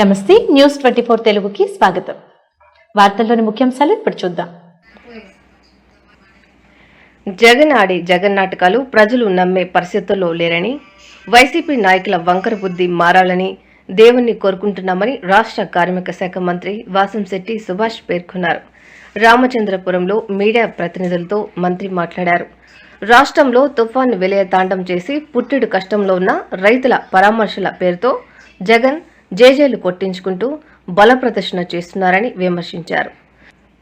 నమస్తే news twenty four తెలుగుకి స్వాగతం. వార్తల్లోని ముఖ్యాంశాలు ఇప్పుడు చూద్దాం. జగన్ ఆడే జగన్ నాటకాలు ప్రజలు నమ్మే పరిస్థితుల్లో లేరని వైసీపీ నాయకుల వంకర బుద్ధి మారాలని దేవుణ్ణి కోరుకుంటున్నామని రాష్ట్ర కార్మిక శాఖ మంత్రి వాసంశెట్టి సుభాష్ పేర్కొన్నారు. రామచంద్రపురంలో మీడియా ప్రతినిధులతో మంత్రి మాట్లాడారు. రాష్ట్రంలో తుఫాను విలయ తాండం చేసి పుట్టెడు కష్టంలో ఉన్న రైతుల పరామర్శల పేరుతో జగన్ జేజేలు కొట్టించుకుంటూ బలప్రదర్శన చేస్తున్నారని విమర్శించారు.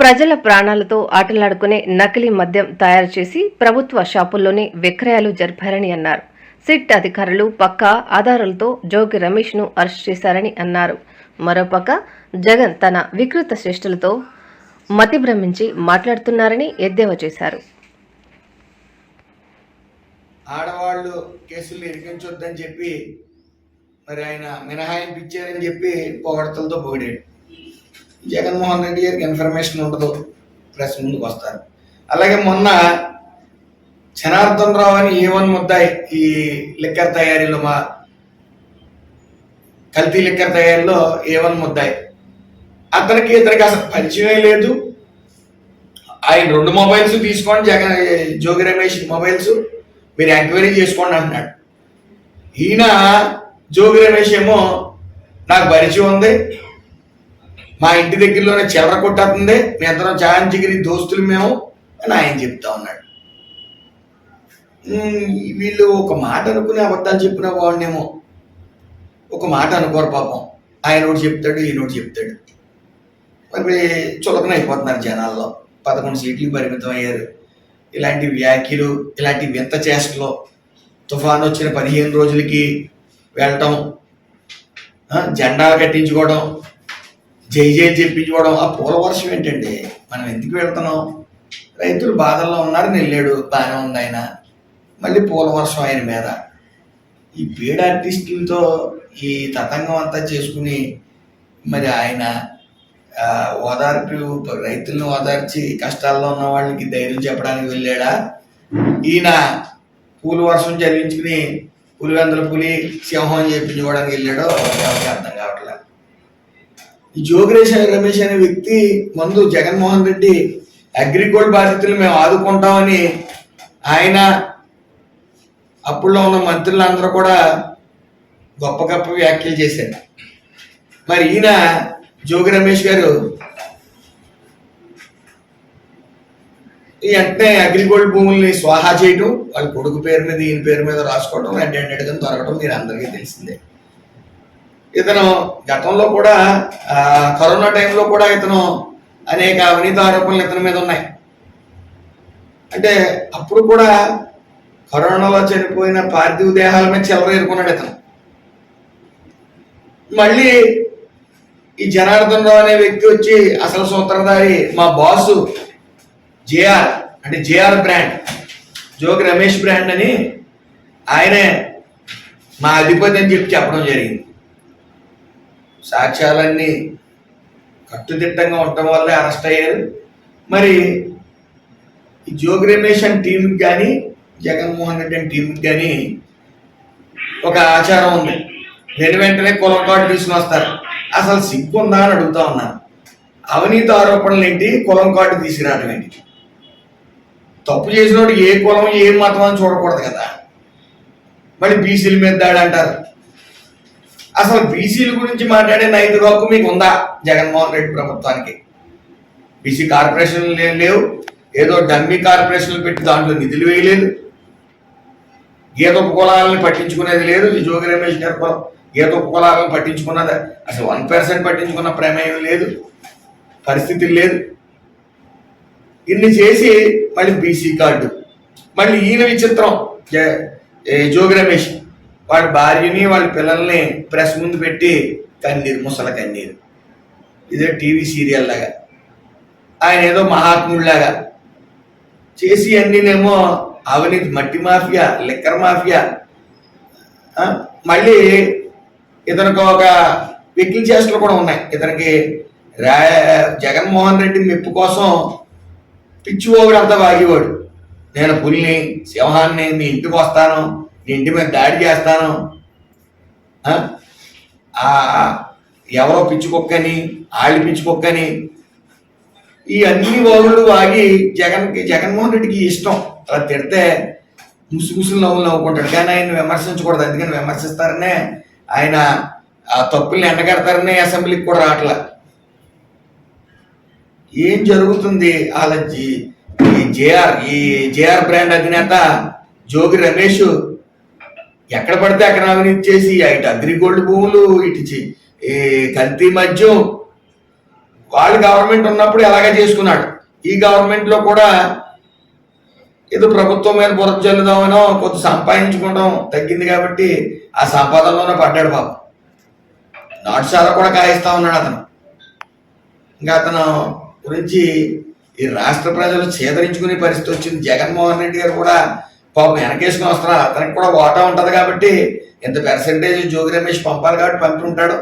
ప్రజల ప్రాణాలతో ఆటలాడుకునే నకిలీ మద్యం తయారు చేసి ప్రభుత్వ షాపుల్లోనే విక్రయాలు జరిపారని అన్నారు. సిట్ అధికారులు పక్కా ఆధారాలతో జోగి రమేష్ను అరెస్ట్ చేశారని అన్నారు. మరోపక్క జగన్ తన వికృత శ్రేష్ఠులతో మతి భ్రమించి మాట్లాడుతున్నారని ఎద్దేవా చేశారు. ఆడవాళ్ళు కేసులు ఇరికించొద్దని చెప్పి మరి ఆయన మినహాయింపు ఇచ్చారని చెప్పి పొగడతలతో పొగిడాడు జగన్మోహన్ రెడ్డి గారికి ఇన్ఫర్మేషన్ ఉండదు. ప్రెస్ ముందుకు వస్తారు. అలాగే మొన్న జనార్దన్ రావు అని ఏ వన్ ముద్దాయి ఈ లిక్కర్ తయారీలో మా కల్తీ లిక్కర్ తయారీలో ఏ వన్ ముద్దాయి. అతనికి ఇతనికి అసలు పరిచయమే లేదు. ఆయన రెండు మొబైల్స్ తీసుకోండి జగన్ జోగి రమేష్ మొబైల్స్. మీరు ఎంక్వైరీ చేసుకోండి అంటున్నాడు. ఈయన జోగి రమేష్ ఏమో నాకు పరిచయం ఉంది. మా ఇంటి దగ్గరలోనే చిల్లర కొట్టేస్తుంది. మీ అందరం చాయన్ జిగిరి దోస్తులు మేము అని ఆయన చెప్తా ఉన్నాడు. వీళ్ళు ఒక మాట అనుకుని అబద్ధాలు చెప్పిన వాడినేమో ఒక మాట అనుకోరు పాపం. ఆయన ఒకటి చెప్తాడు ఈయనోటి చెప్తాడు. మరి చులకన అయిపోతున్నారు జనాల్లో. పదకొండు సీట్లు పరిమితం అయ్యారు. ఇలాంటి వ్యాఖ్యలు ఇలాంటి వింత చేష్టలు తుఫాన్ వచ్చిన పదిహేను రోజులకి వెళ్ళటం జెండాలు కట్టించుకోవడం జై జై చెప్పించుకోవడం ఆ పూల వర్షం ఏంటండి? మనం ఎందుకు వెళ్తున్నాం? రైతులు బాధల్లో ఉన్నారు వెళ్ళాడు బాగానే ఉంది ఆయన. మళ్ళీ పూల వర్షం ఆయన మీద. ఈ పేడ ఆర్టిస్టులతో ఈ తతంగం అంతా చేసుకుని మరి ఆయన ఓదార్పు రైతులను ఓదార్చి కష్టాల్లో ఉన్న వాళ్ళకి ధైర్యం చెప్పడానికి వెళ్ళాడా? ఈయన పూల వర్షం చదివించుకుని పులివెందల పులి సింహం అని చూడడానికి వెళ్ళాడో ఎవరికి అర్థం కావట్లేదు ఈ జోగిరేష్ రమేష్ అనే వ్యక్తి ముందు జగన్మోహన్ రెడ్డి అగ్రిగోల్డ్ బాధితులు మేము ఆదుకుంటామని ఆయన అప్పుడులో ఉన్న మంత్రులందరూ కూడా గొప్ప గొప్ప వ్యాఖ్యలు చేశారు. మరి ఈయన జోగి రమేష్ గారు ఈ వెంటనే అగ్రిగోల్డ్ భూముల్ని స్వాహా చేయటం వాళ్ళ కొడుకు పేరు మీద ఈయన పేరు మీద రాసుకోవడం రెడ్ హ్యాండెడ్గా దొరకడం మీరు అందరికీ తెలిసిందే. ఇతను గతంలో కూడా కరోనా టైంలో కూడా ఇతను అనేక అవినీతి ఆరోపణలు ఇతని మీద ఉన్నాయి. అంటే అప్పుడు కూడా కరోనాలో చనిపోయిన పార్థివ దేహాల మీద చిల్లర ఎరుకున్నాడు ఇతను. మళ్ళీ ఈ జనార్దన్ రావు అనే వ్యక్తి వచ్చి అసలు సూత్రధారి మా బాసు జేఆర్ అంటే JR brand. Jogi Ramesh brand అని ఆయనే మా అధిపతి అని చెప్పి చెప్పడం జరిగింది. సాక్ష్యాలన్నీ కట్టుదిట్టంగా ఉండటం వల్లే అరెస్ట్ అయ్యారు. మరి ఈ జోగి రమేష్ అని టీంకి కానీ జగన్మోహన్ రెడ్డి అని టీంకి కానీ ఒక ఆచారం ఉంది. వెను వెంటనే కులం కార్డు తీసుకుని వస్తారు. అసలు సిగ్గు ఉందా అని అడుగుతా ఉన్నాను అవినీతి ఆరోపణలు ఏంటి కులం కార్డు తీసుకురావడం ఏంటి? తప్పు చేసినోడు ఏ కులం ఏ మతం అని చూడకూడదు కదా. మళ్ళీ బీసీల మీద దాడి అంటారు. అసలు బీసీల గురించి మాట్లాడే నైతిక హక్కు మీకు ఉందా? జగన్మోహన్ రెడ్డి ప్రభుత్వానికి. బీసీ కార్పొరేషన్లు లే- లేవు. ఏదో డమ్మీ కార్పొరేషన్లు పెట్టి దాంట్లో నిధులు వేయలేదు. గీత కులాలను పట్టించుకునేది లేదు. ఈ జోగి రమేష్ గారు గీత కులాలను పట్టించుకున్నది. అసలు వన్ పర్సెంట్ పట్టించుకున్న ప్రమేయం లేదు. పరిస్థితి లేదు. ఇన్ని చేసి మళ్ళీ బీసీ కార్డు మళ్ళీ ఈయన విచిత్రం. ఏ జోగి రమేష్. వాళ్ళ భార్యని వాళ్ళ పిల్లల్ని ప్రెస్ ముందు పెట్టి కన్నీరు ముసల కన్నీరు. ఇదే టీవీ సీరియల్ లాగా. ఆయన ఏదో మహాత్ముడిలాగా చేసి అన్నీనేమో అవినీతి మట్టి మాఫియా లిక్కర్ మాఫియా. మళ్ళీ ఇతనికి ఒక వెకిల్ చేష్టలు కూడా ఉన్నాయి. ఇతనికి రా జగన్మోహన్ రెడ్డి మెప్పు కోసం పిచ్చిపోగుడు అంతా వాగేవాడు నేను పులిని సింహాన్ని మీ ఇంటికి వస్తాను నీ ఇంటి మీద దాడి చేస్తాను. ఎవరో పిచ్చుకొక్కని ఆళ్ళు పిచ్చుకొక్కని ఈ అన్ని వాగులు ఆగి జగన్కి జగన్మోహన్ రెడ్డికి ఇష్టం. అలా తిడితే ముసుగుసులు నవ్వులు నవ్వుకుంటాడు. కానీ ఆయన విమర్శించకూడదు. అందుకని విమర్శిస్తారనే ఆయన ఆ తప్పుల్ని ఎండగడతారనే అసెంబ్లీకి కూడా రావట్లే. ఏం జరుగుతుంది? వాళ్ళ ఈ జేఆర్ ఈ జేఆర్ బ్రాండ్ అధినేత జోగి రమేష్ ఎక్కడ పడితే అక్కడ అవినీతి చేసి ఇటు అగ్రిగోల్డ్ భూములు ఇటు చి- కల్తీ మద్యం వాళ్ళు గవర్నమెంట్ ఉన్నప్పుడు ఎలాగ చేసుకున్నాడు? ఈ గవర్నమెంట్లో కూడా ఏదో ప్రభుత్వం మీద బురద చల్లుదామనో కొంత సంపాదించుకోవడం తగ్గింది కాబట్టి ఆ సంపాదనలోనే పడ్డాడు బాబు నాటుసాల కూడా కాయిస్తా ఉన్నాడు అతను. ఇంకా అతను గురించి ఈ రాష్ట్ర ప్రజలు చేదరించుకునే పరిస్థితి వచ్చింది. జగన్మోహన్ రెడ్డి గారు కూడా పాపం వెనకేసుకుని వస్తున్నారు. అతనికి కూడా ఓటా ఉంటుంది కాబట్టి ఇంత పెర్సెంటేజ్ జోగి రమేష్ పంపాలి కాబట్టి పంపి ఉంటాడు